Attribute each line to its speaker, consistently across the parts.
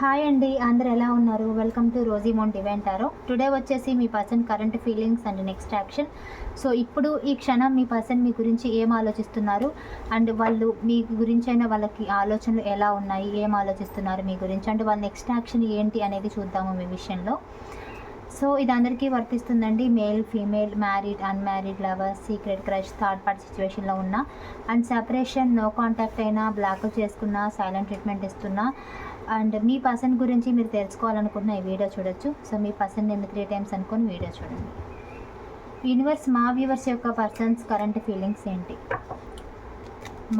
Speaker 1: Hi అండి అందరు ఎలా ఉన్నారు? Welcome to Rosie Mon డివెంటారో today వచ్చేసి మీ person current feelings and next action so ఇప్పుడు ఈ క్షణం మీ పర్సన్ మీ గురించి ఏం ఆలోచిస్తున్నారు? అండ్ వాళ్ళు మీ గురించి అయినా వాళ్ళకి ఆలోచనలు ఎలా ఉన్నాయి? ఏం ఆలోచిస్తున్నారు మీ గురించి? అండ్ వాళ్ళ నెక్స్ట్ యాక్షన్ ఏంటి అనేది చూద్దాము మీ విషయంలో. సో ఇది అందరికీ వర్తిస్తుందండి. Male female married unmarried lover secret crush third party సిచ్యువేషన్లో ఉన్న. అండ్ సెపరేషన్ నో కాంటాక్ట్ అయినా బ్లాక్ చేసుకున్నా సైలెంట్ ట్రీట్మెంట్ ఇస్తున్నా. అండ్ మీ పర్సన్ గురించి మీరు తెలుసుకోవాలనుకుంటున్న ఈ వీడియో చూడొచ్చు. సో మీ పర్సన్ నేను త్రీ టైమ్స్ అనుకుని వీడియో చూడండి. యూనివర్స్ మా వ్యూవర్స్ యొక్క పర్సన్స్ కరెంట్ ఫీలింగ్స్ ఏంటి?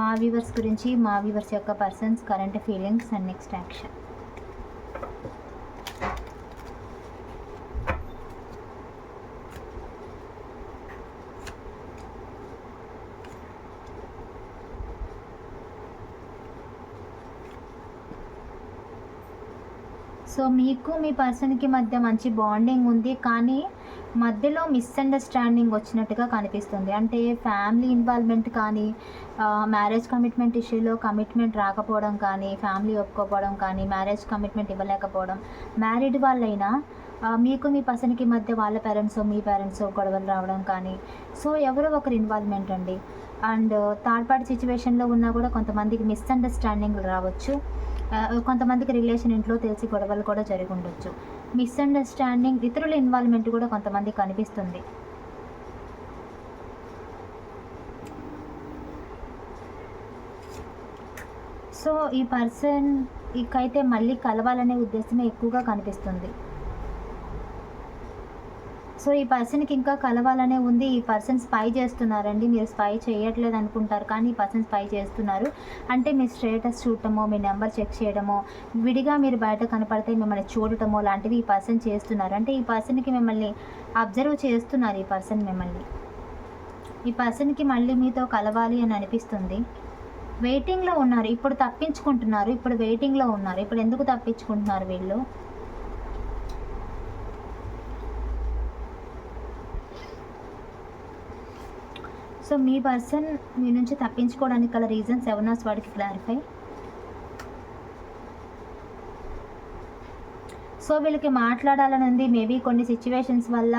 Speaker 1: మా వ్యూవర్స్ గురించి మా వ్యూవర్స్ యొక్క persons current feelings and next action so మీకు మీ పర్సన్కి మధ్య మంచి బాండింగ్ ఉంది కానీ మధ్యలో మిస్అండర్స్టాండింగ్ వచ్చినట్టుగా కనిపిస్తుంది. అంటే ఫ్యామిలీ ఇన్వాల్వ్మెంట్ కానీ మ్యారేజ్ కమిట్మెంట్ ఇష్యూలో కమిట్మెంట్ రాకపోవడం కానీ ఫ్యామిలీ ఒప్పుకోపోవడం కానీ మ్యారేజ్ కమిట్మెంట్ ఇవ్వలేకపోవడం మ్యారీడ్ వాళ్ళైనా మీకు మీ పర్సన్కి మధ్య వాళ్ళ పేరెంట్స్ మీ పేరెంట్స్ గొడవలు రావడం కానీ సో ఎవరో ఒకరు ఇన్వాల్వ్మెంట్ అండి. అండ్ థర్డ్ పార్టీ సిచ్యువేషన్లో ఉన్నా కూడా కొంతమందికి మిస్అండర్స్టాండింగ్ రావచ్చు. కొంతమందికి రిలేషన్ ఇంట్లో తెలిసి గొడవలు కూడా జరిగి ఉండొచ్చు మిస్అండర్స్టాండింగ్ ఇతరుల ఇన్వాల్వ్మెంట్ కూడా కొంతమంది కనిపిస్తుంది. సో ఈ పర్సన్ ఇకైతే మళ్ళీ కలవాలనే ఉద్దేశమే ఎక్కువగా కనిపిస్తుంది. సో ఈ పర్సన్కి ఇంకా కలవాలనే ఉంది. ఈ పర్సన్ స్పై చేస్తున్నారండి. మీరు స్పై చేయట్లేదు అనుకుంటారు కానీ ఈ పర్సన్ స్పై చేస్తున్నారు. అంటే మీ స్టేటస్ చూడటమో మీ నెంబర్ చెక్ చేయడమో విడిగా మీరు బయట కనపడితే మిమ్మల్ని చూడటమో లాంటివి ఈ పర్సన్ చేస్తున్నారు. అంటే ఈ పర్సన్కి మిమ్మల్ని అబ్జర్వ్ చేస్తున్నారు ఈ పర్సన్ మిమ్మల్ని. ఈ పర్సన్కి మళ్ళీ మీతో కలవాలి అని అనిపిస్తుంది. వెయిటింగ్లో ఉన్నారు. ఇప్పుడు తప్పించుకుంటున్నారు. ఇప్పుడు వెయిటింగ్లో ఉన్నారు. ఇప్పుడు ఎందుకు తప్పించుకుంటున్నారు వీళ్ళు? సో మీ పర్సన్ మీ నుంచి తప్పించుకోవడానికి గల రీజన్స్ ఎవరినాస్ వాడికి క్లారిఫై సో వీళ్ళకి మాట్లాడాలని ఉంది. మేబీ కొన్ని సిచ్యువేషన్స్ వల్ల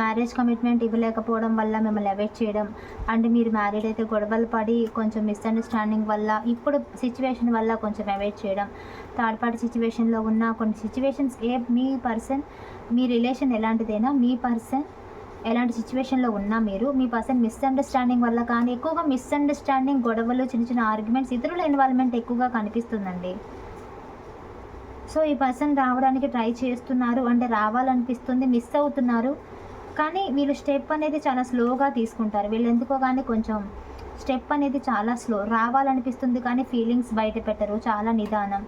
Speaker 1: మ్యారేజ్ కమిట్మెంట్ ఇవ్వలేకపోవడం వల్ల మిమ్మల్ని అవాయిడ్ చేయడం అండ్ మీరు మ్యారీడ్ అయితే గొడవలు పడి కొంచెం మిస్అండర్స్టాండింగ్ వల్ల ఇప్పుడు సిచ్యువేషన్ వల్ల కొంచెం అవాయిడ్ చేయడం. థర్డ్ పార్టీ సిచ్యువేషన్లో ఉన్న కొన్ని సిచ్యువేషన్స్ ఏ మీ పర్సన్ మీ రిలేషన్ ఎలాంటిదైనా మీ పర్సన్ ఎలాంటి సిచ్యువేషన్లో ఉన్నా మీరు మీ పర్సన్ మిస్అండర్స్టాండింగ్ వల్ల కానీ ఎక్కువగా మిస్అండర్స్టాండింగ్ గొడవలు చిన్న చిన్న ఆర్గ్యుమెంట్స్ ఇతరుల ఇన్వాల్వ్మెంట్ ఎక్కువగా కనిపిస్తుందండి. సో ఈ పర్సన్ రావడానికి ట్రై చేస్తున్నారు అంటే రావాలనిపిస్తుంది మిస్ అవుతున్నారు. కానీ వీళ్ళు స్టెప్ అనేది చాలా స్లోగా తీసుకుంటారు. వీళ్ళు ఎందుకో కానీ కొంచెం స్టెప్ అనేది చాలా స్లో రావాలనిపిస్తుంది కానీ ఫీలింగ్స్ బయట పెట్టరు. చాలా నిదానం.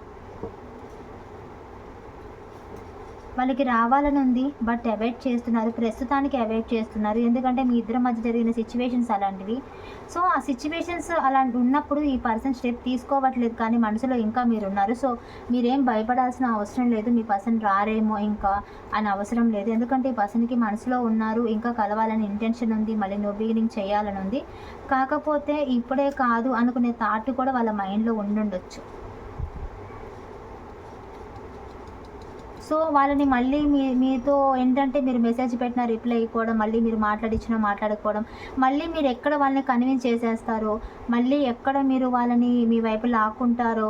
Speaker 1: వాళ్ళకి రావాలని ఉంది బట్ అవాయిడ్ చేస్తున్నారు. ప్రస్తుతానికి అవాయిడ్ చేస్తున్నారు. ఎందుకంటే మీ ఇద్దరి మధ్య జరిగిన సిచ్యువేషన్స్ అలాంటివి. సో ఆ సిచ్యువేషన్స్ అలాంటి ఉన్నప్పుడు ఈ పర్సన్ స్టెప్ తీసుకోవట్లేదు కానీ మనసులో ఇంకా మీరు ఉన్నారు సో మీరేం భయపడాల్సిన అవసరం లేదు. మీ పర్సన్ రారేమో ఇంకా అని అవసరం లేదు. ఎందుకంటే ఈ పర్సన్కి మనసులో ఉన్నారు. ఇంకా కలవాలని ఇంటెన్షన్ ఉంది. మళ్ళీ నో బిగినింగ్ చేయాలని ఉంది. కాకపోతే ఇప్పుడే కాదు అనుకునే థాట్ కూడా వాళ్ళ మైండ్లో ఉండుండొచ్చు. సో వాళ్ళని మళ్ళీ మీ మీతో ఏంటంటే మీరు మెసేజ్ పెట్టిన రిప్లై ఇవ్వడం మళ్ళీ మీరు మాట్లాడించినా మాట్లాడుకోవడం మళ్ళీ మీరు ఎక్కడ వాళ్ళని కన్విన్స్ చేసేస్తారో మళ్ళీ ఎక్కడ మీరు వాళ్ళని మీ వైపు లాక్కుంటారో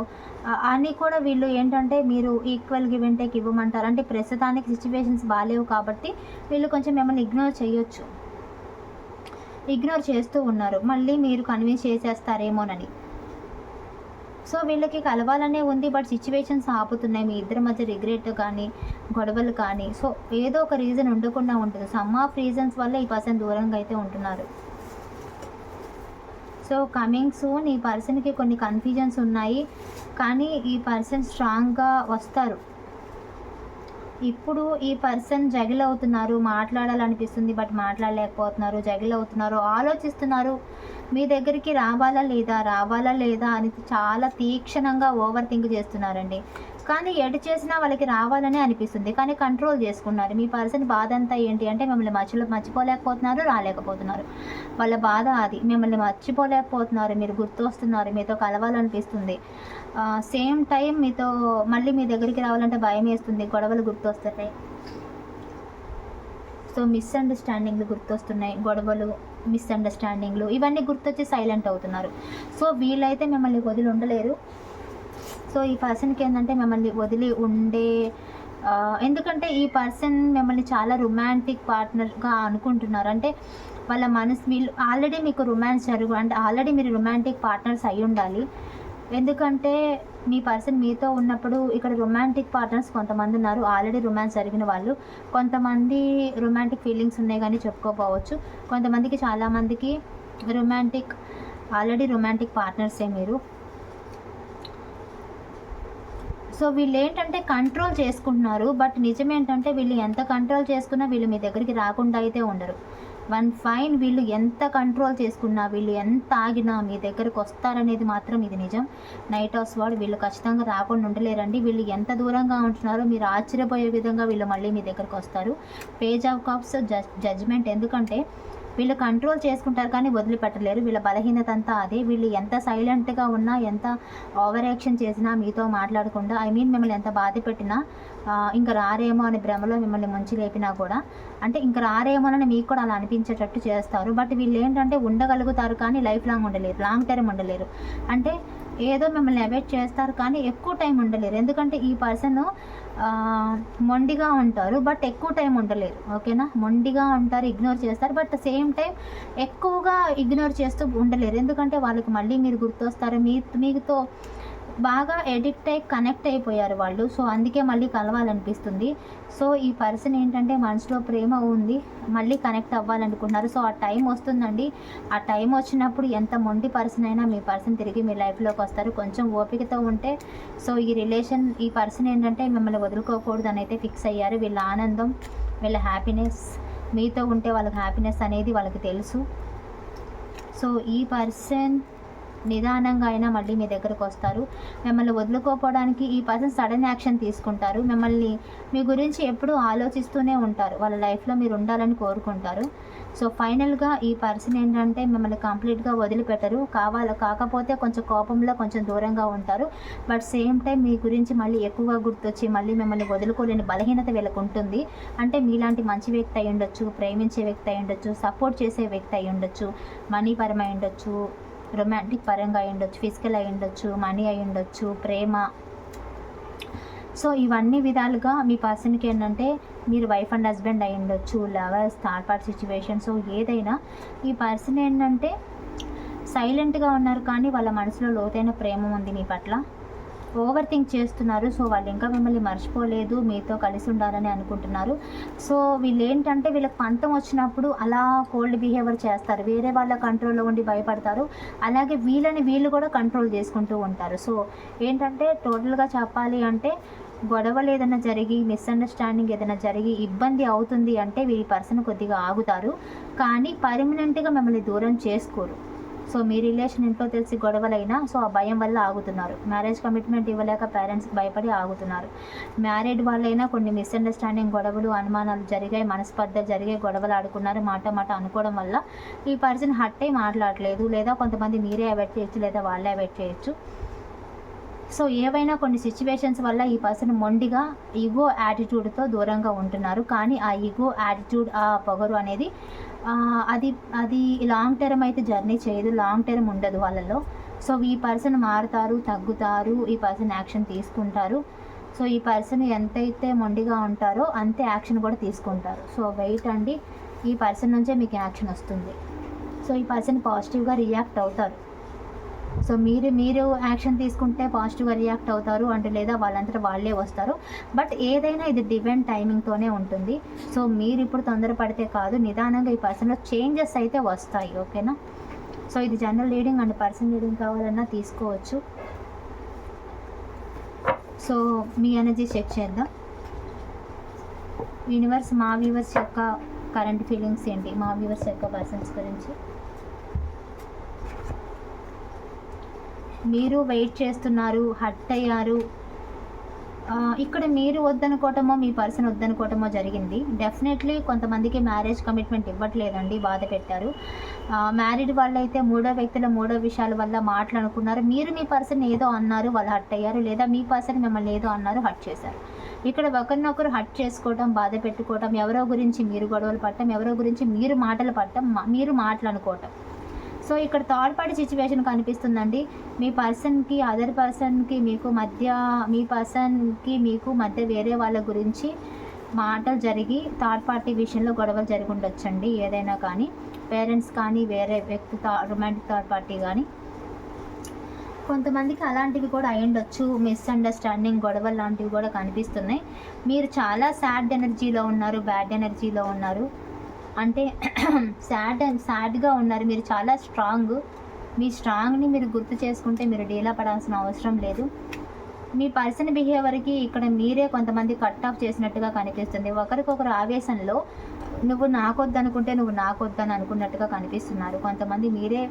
Speaker 1: అని కూడా వీళ్ళు ఏంటంటే మీరు ఈక్వల్ గివ్ అండ్ టేక్ ఇవ్వమంటారు. అంటే ప్రస్తుతానికి సిచ్యువేషన్స్ బాగాలేవు కాబట్టి వీళ్ళు కొంచెం మిమ్మల్ని ఇగ్నోర్ చేయొచ్చు. ఇగ్నోర్ చేస్తూ ఉన్నారు. మళ్ళీ మీరు కన్విన్స్ చేసేస్తారేమోనని. సో వీళ్ళకి కలవాలనే ఉంది బట్ సిచ్యువేషన్స్ ఆపుతున్నాయి. మీ ఇద్దరి మధ్య రిగ్రెట్ కానీ గొడవలు కానీ సో ఏదో ఒక రీజన్ ఉండకుండా ఉంటుంది. సమ్ ఆఫ్ రీజన్స్ వల్ల ఈ పర్సన్ దూరంగా అయితే ఉంటున్నారు. సో కమింగ్ సూన్ ఈ పర్సన్కి కొన్ని కన్ఫ్యూజన్స్ ఉన్నాయి కానీ ఈ పర్సన్ స్ట్రాంగ్గా వస్తారు. ఇప్పుడు ఈ పర్సన్ జగిల్ అవుతున్నారు మాట్లాడాలనిపిస్తుంది బట్ మాట్లాడలేకపోతున్నారు జగిల్ అవుతున్నారు ఆలోచిస్తున్నారు. మీ దగ్గరికి రావాలా లేదా? రావాలా లేదా? అని చాలా తీక్షణంగా ఓవర్ థింక్ చేస్తున్నారండి. కానీ ఎటు చేసినా వాళ్ళకి రావాలని అనిపిస్తుంది. కానీ కంట్రోల్ చేసుకున్నారు. మీ పర్సన్ బాధ అంతా ఏంటి అంటే మిమ్మల్ని మర్చిలో మర్చిపోలేకపోతున్నారు రాలేకపోతున్నారు. వాళ్ళ బాధ అది. మిమ్మల్ని మర్చిపోలేకపోతున్నారు. మీరు గుర్తొస్తున్నారు. మీతో కలవాలనిపిస్తుంది. సేమ్ టైం మీతో మళ్ళీ మీ దగ్గరికి రావాలంటే భయం వేస్తుంది. గొడవలు గుర్తొస్తున్నాయి సో మిస్అండర్స్టాండింగ్లు గుర్తొస్తున్నాయి గొడవలు మిస్అండర్స్టాండింగ్లు ఇవన్నీ గుర్తొచ్చి సైలెంట్ అవుతున్నారు. సో వీళ్ళైతే మిమ్మల్ని వదిలి ఉండలేరు. సో ఈ పర్సన్కి ఏంటంటే మిమ్మల్ని వదిలి ఉండే ఎందుకంటే ఈ పర్సన్ మిమ్మల్ని చాలా రొమాంటిక్ పార్ట్నర్గా అనుకుంటున్నారు. అంటే వాళ్ళ మనసు వీళ్ళు ఆల్రెడీ మీకు రొమాన్స్ జరుగు అంటే ఆల్రెడీ మీరు రొమాంటిక్ పార్ట్నర్స్ అయి ఉండాలి ఎందుకంటే మీ పర్సన్ మీతో ఉన్నప్పుడు ఇక్కడ రొమాంటిక్ పార్ట్నర్స్ కొంతమంది ఉన్నారు. ఆల్రెడీ రొమాన్స్ జరిగిన వాళ్ళు. కొంతమంది రొమాంటిక్ ఫీలింగ్స్ ఉన్నాయి కానీ చెప్పుకోపోవచ్చు. కొంతమందికి చాలామందికి రొమాంటిక్ ఆల్రెడీ రొమాంటిక్ పార్ట్నర్సే మీరు. సో వీళ్ళు ఏంటంటే కంట్రోల్ చేసుకుంటున్నారు. బట్ నిజమేంటంటే వీళ్ళు ఎంత కంట్రోల్ చేసుకున్నా వీళ్ళు మీ దగ్గరికి రాకుండా అయితే ఉండరు. వన్ ఫైన్ వీళ్ళు ఎంత కంట్రోల్ చేసుకున్నా వీళ్ళు ఎంత ఆగినా మీ దగ్గరకు వస్తారనేది మాత్రం ఇది నిజం. నైట్ హౌస్ వాడు వీళ్ళు ఖచ్చితంగా రాకుండా ఉండలేరండి. వీళ్ళు ఎంత దూరంగా ఉంటున్నారో మీరు ఆశ్చర్యపోయే విధంగా వీళ్ళు మళ్ళీ మీ దగ్గరకు వస్తారు. పేజ్ ఆఫ్ కాప్స్ జడ్జ్మెంట్ ఎందుకంటే వీళ్ళు కంట్రోల్ చేసుకుంటారు కానీ వదిలిపెట్టలేరు. వీళ్ళ బలహీనత అంతా అదే. వీళ్ళు ఎంత సైలెంట్గా ఉన్నా ఎంత ఓవర్ యాక్షన్ చేసినా మీతో మాట్లాడకుండా ఐ మీన్ మిమ్మల్ని ఎంత బాధ పెట్టినా ఇంకా రారేమో అనే భ్రమలో మిమ్మల్ని ముంచి లేపినా కూడా అంటే ఇంకా రారేమోనని మీకు కూడా అలా అనిపించేటట్టు చేస్తారు. బట్ వీళ్ళు ఏంటంటే ఉండగలుగుతారు కానీ లైఫ్ లాంగ్ ఉండలేరు లాంగ్ టర్మ్ ఉండలేరు. అంటే ఏదో మిమ్మల్ని అవాయిడ్ చేస్తారు కానీ ఎక్కువ టైం ఉండలేరు. ఎందుకంటే ఈ పర్సన్ మొండిగా ఉంటారు బట్ ఎక్కువ టైం ఉండలేరు. ఓకేనా మొండిగా ఉంటారు ఇగ్నోర్ చేస్తారు బట్ సేమ్ టైం ఎక్కువగా ఇగ్నోర్ చేస్తూ ఉండలేరు. ఎందుకంటే వాళ్ళకి మళ్ళీ మీరు గుర్తొస్తారు? మీ మీతో బాగా ఎడిక్ట్ అయి కనెక్ట్ అయిపోయారు వాళ్ళు. సో అందుకే మళ్ళీ కలవాలనిపిస్తుంది. సో ఈ పర్సన్ ఏంటంటే మనసులో ప్రేమ ఉంది మళ్ళీ కనెక్ట్ అవ్వాలనుకుంటున్నారు. సో ఆ టైం వస్తుందండి. ఆ టైం వచ్చినప్పుడు ఎంత మొండి పర్సన్ అయినా మీ పర్సన్ తిరిగి మీ లైఫ్లోకి వస్తారు. కొంచెం ఓపికతో ఉంటే సో ఈ రిలేషన్ ఈ పర్సన్ ఏంటంటే మిమ్మల్ని వదులుకోకూడదు అని అయితే ఫిక్స్ అయ్యారు. వీళ్ళ ఆనందం వీళ్ళ హ్యాపీనెస్ మీతో ఉంటే వాళ్ళకి హ్యాపీనెస్ అనేది వాళ్ళకి తెలుసు. సో ఈ పర్సన్ నిదానంగా అయినా మళ్ళీ మీ దగ్గరకు వస్తారు. మిమ్మల్ని వదులుకోపోవడానికి ఈ పర్సన్ సడన్ యాక్షన్ తీసుకుంటారు. మిమ్మల్ని మీ గురించి ఎప్పుడూ ఆలోచిస్తూనే ఉంటారు. వాళ్ళ లైఫ్లో మీరు ఉండాలని కోరుకుంటారు. సో ఫైనల్గా ఈ పర్సన్ ఏంటంటే మిమ్మల్ని కంప్లీట్గా వదిలిపెట్టరు. కావాలి కాకపోతే కొంచెం కోపంలో కొంచెం దూరంగా ఉంటారు. బట్ సేమ్ టైం మీ గురించి మళ్ళీ ఎక్కువగా గుర్తొచ్చి మళ్ళీ మిమ్మల్ని వదులుకోలేని బలహీనత వీళ్ళకు ఉంటుంది. అంటే మీలాంటి మంచి వ్యక్తి అయి ఉండొచ్చు ప్రేమించే వ్యక్తి అయి ఉండొచ్చు సపోర్ట్ చేసే వ్యక్తి అయి ఉండొచ్చు మనీ పరమై ఉండొచ్చు రొమాంటిక్ పరంగా అయి ఉండొచ్చు ఫిజికల్ అయి ఉండొచ్చు మనీ అయి ఉండొచ్చు ప్రేమ. సో ఇవన్నీ విధాలుగా మీ పర్సన్కి ఏంటంటే మీరు వైఫ్ అండ్ హస్బెండ్ అయి ఉండొచ్చు lovers third part situation so ఏదైనా ఈ పర్సన్ ఏంటంటే సైలెంట్గా ఉన్నారు కానీ వాళ్ళ మనసులో లోతైన ప్రేమ ఉంది మీ పట్ల. ఓవర్ థింక్ చేస్తున్నారు. సో వాళ్ళు ఇంకా మిమ్మల్ని మర్చిపోలేదు. మీతో కలిసి ఉండాలని అనుకుంటున్నారు. సో వీళ్ళు ఏంటంటే వీళ్ళకి పంతం వచ్చినప్పుడు అలా కోల్డ్ బిహేవియర్ చేస్తారు. వేరే వాళ్ళ కంట్రోల్లో ఉండి భయపడతారు. అలాగే వీళ్ళని వీళ్ళు కూడా కంట్రోల్ చేసుకుంటూ ఉంటారు. సో ఏంటంటే టోటల్గా చెప్పాలి అంటే గొడవలు ఏదైనా జరిగి మిస్అండర్స్టాండింగ్ ఏదైనా జరిగి ఇబ్బంది అవుతుంది అంటే వీరి పర్సన్ కొద్దిగా ఆగుతారు. కానీ పర్మనెంట్గా మిమ్మల్ని దూరం చేసుకోరు. సో మీ రిలేషన్ ఇంట్లో తెలిసి గొడవలైనా సో ఆ భయం వల్ల ఆగుతున్నారు. మ్యారేజ్ కమిట్మెంట్ ఇవ్వలేక పేరెంట్స్కి భయపడి ఆగుతున్నారు. మ్యారీడ్ వాళ్ళైనా కొన్ని మిస్అండర్స్టాండింగ్ గొడవలు అనుమానాలు జరిగాయి మనస్పర్ధ జరిగే గొడవలు ఆడుకున్నారు మాట మాట అనుకోవడం వల్ల ఈ పర్సన్ హట్ అయి మాట్లాడలేదు. లేదా కొంతమంది మీరే అవాయిడ్ చేయొచ్చు లేదా వాళ్ళే అవాయిడ్ చేయొచ్చు. సో ఏవైనా కొన్ని సిచ్యువేషన్స్ వల్ల ఈ పర్సన్ మొండిగా ఈగో యాటిట్యూడ్తో దూరంగా ఉంటున్నారు. కానీ ఆ ఈగో యాటిట్యూడ్ ఆ పొగరు అనేది అది అది లాంగ్ టర్మ్ అయితే జర్నీ చేయదు. లాంగ్ టర్మ్ ఉండదు వాళ్ళలో. సో ఈ పర్సన్ మారుతారు తగ్గుతారు. ఈ పర్సన్ యాక్షన్ తీసుకుంటారు. సో ఈ పర్సన్ ఎంతైతే మొండిగా ఉంటారో అంతే యాక్షన్ కూడా తీసుకుంటారు. సో వెయిట్ అండి. ఈ పర్సన్ నుంచే మీకు యాక్షన్ వస్తుంది. సో ఈ పర్సన్ పాజిటివ్గా రియాక్ట్ అవుతారు. సో మీరు మీరు యాక్షన్ తీసుకుంటే పాజిటివ్గా రియాక్ట్ అవుతారు అంటే లేదా వాళ్ళంతా వాళ్ళే వస్తారు. బట్ ఏదైనా ఇది డివెంట్ టైమింగ్తోనే ఉంటుంది. సో మీరు ఇప్పుడు తొందరపడితే కాదు నిదానంగా ఈ పర్సన్లో చేంజెస్ అయితే వస్తాయి ఓకేనా? సో ఇది general reading and person reading కావాలన్నా తీసుకోవచ్చు. సో మీ ఎనర్జీ చెక్ చేద్దాం. యూనివర్స్ మా వ్యూవర్స్ యొక్క కరెంట్ ఫీలింగ్స్ ఏంటి? మా వ్యూవర్స్ యొక్క పర్సన్స్ గురించి. మీరు వెయిట్ చేస్తున్నారు హట్ అయ్యారు. ఇక్కడ మీరు వద్దనుకోవటమో మీ పర్సన్ వద్దనుకోవటమో జరిగింది. డెఫినెట్లీ కొంతమందికి మ్యారేజ్ కమిట్మెంట్ ఇవ్వట్లేదండి బాధ పెట్టారు. మ్యారీడ్ వాళ్ళైతే మూడో వ్యక్తుల మూడో విషయాల వల్ల మాట్లాడుకున్నారు. మీరు మీ పర్సన్ ఏదో అన్నారు వాళ్ళు హట్ అయ్యారు లేదా మీ పర్సన్ మిమ్మల్ని ఏదో అన్నారు హట్ చేశారు. ఇక్కడ ఒకరినొకరు హట్ చేసుకోవటం బాధ పెట్టుకోవటం ఎవరో గురించి మీరు గొడవలు పడటం ఎవరో గురించి మీరు మాటలు పడటం మీరు మాట్లాడుకోవటం సో ఇక్కడ థర్డ్ పార్టీ సిచ్యువేషన్ కనిపిస్తుందండి. మీ పర్సన్కి అదర్ పర్సన్కి మీకు మధ్య మీ పర్సన్కి మీకు మధ్య వేరే వాళ్ళ గురించి మాటలు జరిగి థర్డ్ పార్టీ విషయంలో గొడవలు జరిగి ఉండొచ్చండి ఏదైనా కానీ. పేరెంట్స్ కానీ వేరే వ్యక్తి రొమాంటిక్ థర్డ్ పార్టీ కానీ. కొంతమందికి అలాంటివి కూడా అయి ఉండొచ్చు. మిస్అండర్స్టాండింగ్ గొడవలు లాంటివి కూడా కనిపిస్తున్నాయి. మీరు చాలా సాడ్ ఎనర్జీలో ఉన్నారు బ్యాడ్ ఎనర్జీలో ఉన్నారు. అంటే సాడ్ అండ్ సాడ్గా ఉన్నారు. మీరు చాలా స్ట్రాంగ్ మీ స్ట్రాంగ్ని మీరు గుర్తు చేసుకుంటే మీరు డీలా పడాల్సిన అవసరం లేదు. మీ పర్సన్ బిహేవియర్కి ఇక్కడ మీరే కొంతమంది కట్ ఆఫ్ చేసినట్టుగా కనిపిస్తుంది. ఒకరికొకరు ఆవేశంలో నువ్వు నాకొద్దనుకుంటే నువ్వు నాకొద్దని అనుకున్నట్టుగా కనిపిస్తున్నారు. కొంతమంది మీరే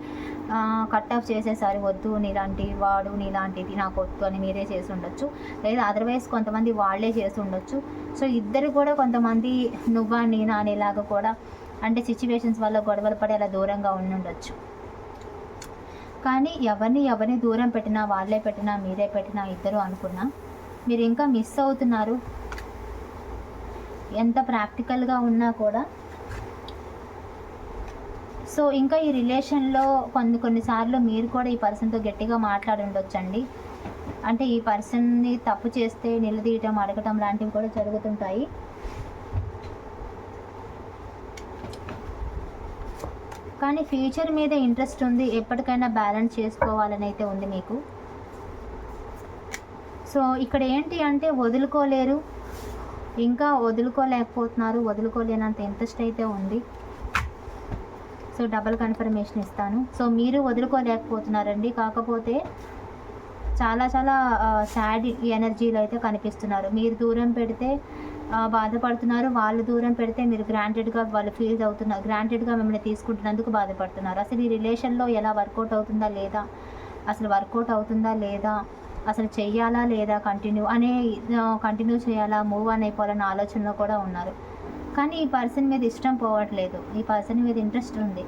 Speaker 1: కట్ ఆఫ్ చేసేసారు వద్దు నీలాంటి వాడు నీలాంటిది నాకు వద్దు అని మీరే చేసి ఉండొచ్చు లేదా అదర్వైజ్ కొంతమంది వాళ్ళే చేసి ఉండొచ్చు సో ఇద్దరు కూడా కొంతమంది నువ్వా నేనా అనేలాగా కూడా అంటే సిచ్యువేషన్స్ వల్ల గొడవలు పడి అలా దూరంగా ఉండి ఉండొచ్చు కానీ ఎవరిని ఎవరిని దూరం పెట్టినా వాళ్ళే పెట్టినా మీరే పెట్టినా ఇద్దరు అనుకున్నా మీరు ఇంకా మిస్ అవుతున్నారు. ఎంత ప్రాక్టికల్గా ఉన్నా కూడా. సో ఇంకా ఈ రిలేషన్లో కొన్ని కొన్నిసార్లు మీరు కూడా ఈ పర్సన్తో గట్టిగా మాట్లాడి ఉండొచ్చండి. అంటే ఈ పర్సన్ని తప్పు చేస్తే నిలదీయటం అడగటం లాంటివి కూడా జరుగుతుంటాయి. కానీ ఫ్యూచర్ మీద ఇంట్రెస్ట్ ఉంది ఎప్పటికైనా బ్యాలెన్స్ చేసుకోవాలని అయితే ఉంది మీకు. సో ఇక్కడ ఏంటి అంటే వదులుకోలేరు. ఇంకా వదులుకోలేకపోతున్నారు. వదులుకోలేనంత ఇంట్రెస్ట్ అయితే ఉంది. సో డబల్ కన్ఫర్మేషన్ ఇస్తాను. సో మీరు వదులుకోలేకపోతున్నారండి. కాకపోతే చాలా చాలా సాడ్ ఎనర్జీలో అయితే కనిపిస్తున్నారు. మీరు దూరం పెడితే బాధపడుతున్నారు. వాళ్ళు దూరం పెడితే మీరు గ్రాంటెడ్గా వాళ్ళు ఫీల్ అవుతున్నారు. గ్రాంటెడ్గా మిమ్మల్ని తీసుకుంటున్నందుకు బాధపడుతున్నారు. అసలు ఈ రిలేషన్లో ఎలా వర్కౌట్ అవుతుందా లేదా? అసలు వర్కౌట్ అవుతుందా లేదా? అసలు చెయ్యాలా లేదా కంటిన్యూ అనే కంటిన్యూ చేయాలా మూవ్ ఆన్ అయిపోవాలన్న ఆలోచనలో కూడా ఉన్నారు. కానీ ఈ పర్సన్ మీద ఇష్టం పోవట్లేదు. ఈ పర్సన్ మీద ఇంట్రెస్ట్ ఉంది.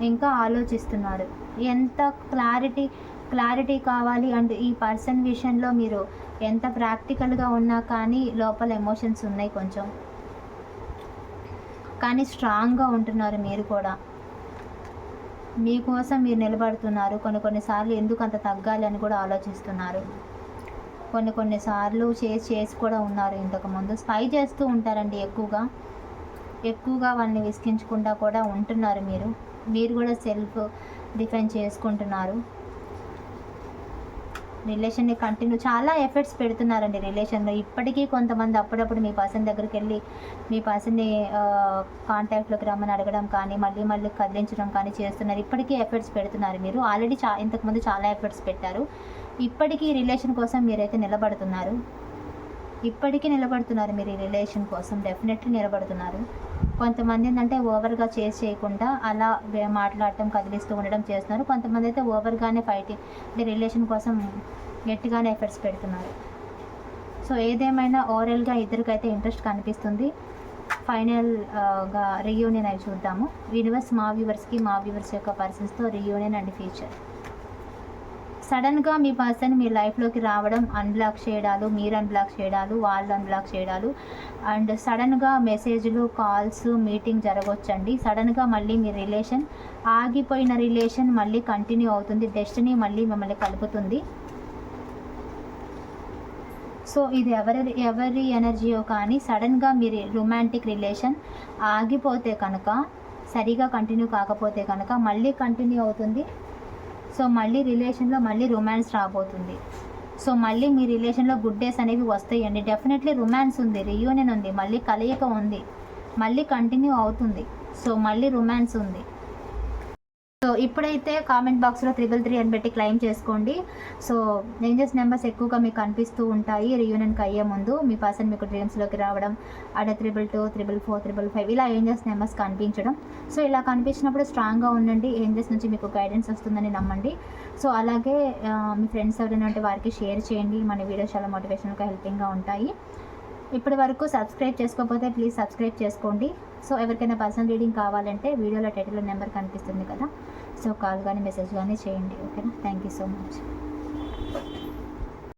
Speaker 1: ఇంకా ఆలోచిస్తున్నారు. ఎంత క్లారిటీ క్లారిటీ కావాలి అండ్ ఈ పర్సన్ విషయంలో మీరు ఎంత ప్రాక్టికల్గా ఉన్నా కానీ లోపల ఎమోషన్స్ ఉన్నాయి కొంచెం. కానీ స్ట్రాంగ్గా ఉంటున్నారు మీరు కూడా. మీకోసం మీరు నిలబడుతున్నారు. కొన్ని కొన్నిసార్లు ఎందుకు అంత తగ్గాలి అని కూడా ఆలోచిస్తున్నారు. కొన్ని కొన్నిసార్లు చేసి చేసి కూడా ఉన్నారు ఇంతకుముందు స్పై చేస్తూ ఉంటారండి ఎక్కువగా. ఎక్కువగా వాళ్ళని విసిగించకుండా కూడా ఉంటున్నారు మీరు. మీరు కూడా సెల్ఫ్ డిఫెండ్ చేసుకుంటున్నారు. రిలేషన్ని కంటిన్యూ చాలా ఎఫర్ట్స్ పెడుతున్నారండి రిలేషన్లో. ఇప్పటికీ కొంతమంది అప్పుడప్పుడు మీ పర్సన్ దగ్గరికి వెళ్ళి మీ పర్సన్ని కాంటాక్ట్లోకి రమ్మని అడగడం కానీ మళ్ళీ మళ్ళీ కదిలించడం కానీ చేస్తున్నారు. ఇప్పటికీ ఎఫర్ట్స్ పెడుతున్నారు మీరు. ఆల్రెడీ చా ఇంతకుముందు చాలా ఎఫర్ట్స్ పెట్టారు. ఇప్పటికీ రిలేషన్ కోసం మీరైతే నిలబడుతున్నారు. ఇప్పటికీ నిలబడుతున్నారు మీరు ఈ రిలేషన్ కోసం. డెఫినెట్లీ నిలబడుతున్నారు. కొంతమంది ఏంటంటే ఓవర్గా చేసి చేయకుండా అలా మాట్లాడటం కదిలిస్తూ ఉండడం చేస్తున్నారు. కొంతమంది అయితే ఓవర్గానే ఫైటింగ్ అంటే రిలేషన్ కోసం గట్టిగానే ఎఫర్ట్స్ పెడుతున్నారు. సో ఏదేమైనా ఓవరాల్గా ఇద్దరికైతే ఇంట్రెస్ట్ కనిపిస్తుంది. ఫైనల్గా రియూనియన్ అవి చూద్దాము. యూనివర్స్ మా వ్యూవర్స్కి మా వ్యూవర్స్ యొక్క పర్సన్స్తో రియూనియన్ అండ్ ఫ్యూచర్ సడన్గా మీ పర్సన్ మీ లైఫ్లోకి రావడం అన్బ్లాక్ చేయడాలు మీరు అన్బ్లాక్ చేయడాలు వాళ్ళు అన్బ్లాక్ చేయడాలు. అండ్ సడన్గా మెసేజ్లు కాల్స్ మీటింగ్ జరగవచ్చండి సడన్గా మళ్ళీ మీ రిలేషన్ ఆగిపోయిన రిలేషన్ మళ్ళీ కంటిన్యూ అవుతుంది. డెస్టినీ మళ్ళీ మిమ్మల్ని కలుపుతుంది. సో ఇది ఎవరి ఎవరి ఎనర్జీయో కానీ సడన్గా మీరు రొమాంటిక్ రిలేషన్ ఆగిపోతే కనుక సరిగా కంటిన్యూ కాకపోతే కనుక మళ్ళీ కంటిన్యూ అవుతుంది. సో మళ్ళీ రిలేషన్లో మళ్ళీ రొమాన్స్ రాబోతుంది. సో మళ్ళీ మీ రిలేషన్లో గుడ్ డేస్ అనేవి వస్తాయండి. డెఫినెట్లీ రొమాన్స్ ఉంది రియూనియన్ ఉంది మళ్ళీ కలయిక ఉంది మళ్ళీ కంటిన్యూ అవుతుంది. సో మళ్ళీ రొమాన్స్ ఉంది. సో ఇప్పుడైతే కామెంట్ బాక్స్లో త్రిబుల్ త్రీ అని పెట్టి క్లెయిమ్ చేసుకోండి. సో రేంజెస్ నెంబర్స్ ఎక్కువగా మీకు కనిపిస్తూ ఉంటాయి. రియూనియన్కి అయ్యే ముందు మీ పర్సన్ మీకు డ్రీమ్స్లోకి రావడం అడ triple two triple four triple five ఇలా ఏంజెస్ నెంబర్స్ కనిపించడం. సో ఇలా కనిపించినప్పుడు స్ట్రాంగ్గా ఉండండి. ఏంజెస్ నుంచి మీకు గైడెన్స్ వస్తుందని నమ్మండి. సో అలాగే మీ ఫ్రెండ్స్ ఎవరైనా ఉంటే వారికి షేర్ చేయండి. మన వీడియోస్ చాలా మోటివేషన్గా హెల్పింగ్గా ఉంటాయి. ఇప్పటి వరకు సబ్స్క్రైబ్ చేసుకోకపోతే ప్లీజ్ సబ్స్క్రైబ్ చేసుకోండి. సో ఎవరికైనా పర్సనల్ రీడింగ్ కావాలంటే వీడియోలో టైటిల్ నెంబర్ కనిపిస్తుంది కదా. సో కాల్ కానీ మెసేజ్ కానీ చేయండి ఓకేనా థ్యాంక్ యూ సో మచ్